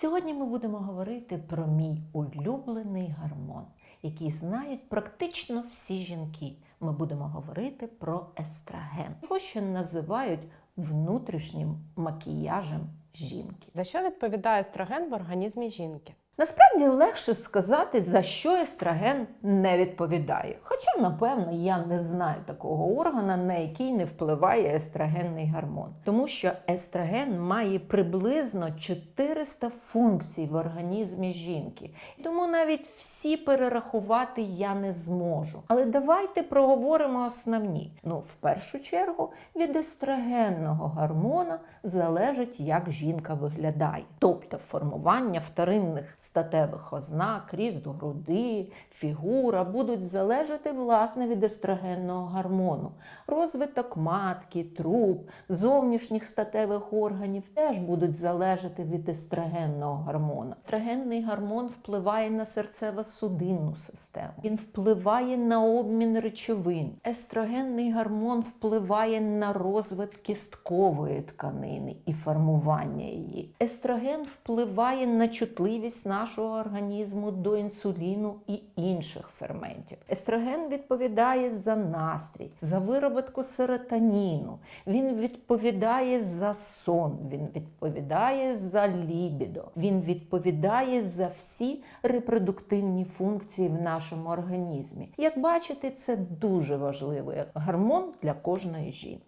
Сьогодні ми будемо говорити про мій улюблений гормон, який знають практично всі жінки. Ми будемо говорити про естраген. Його ще називають внутрішнім макіяжем жінки. За що відповідає естроген в організмі жінки? Насправді легше сказати, за що естроген не відповідає. Хоча, напевно, я не знаю такого органа, на який не впливає естрогенний гормон. Тому що естроген має приблизно 400 функцій в організмі жінки. Тому навіть всі перерахувати я не зможу. Але давайте проговоримо основні. Ну, в першу чергу, від естрогенного гормона залежить, як жінка виглядає, тобто формування вторинних статевих ознак, ріст груди, фігура будуть залежати власне від естрогенного гормону. Розвиток матки, труб, зовнішніх статевих органів теж будуть залежати від естрогенного гормону. Естрогенний гормон впливає на серцево-судинну систему. Він впливає на обмін речовин. Естрогенний гормон впливає на розвиток кісткової тканини і формування її. Естроген впливає на чутливість нашого організму до інсуліну і інших ферментів. Естроген відповідає за настрій, за вироботку серотоніну. Він відповідає за сон, він відповідає за лібідо, він відповідає за всі репродуктивні функції в нашому організмі. Як бачите, це дуже важливий гормон для кожної жінки.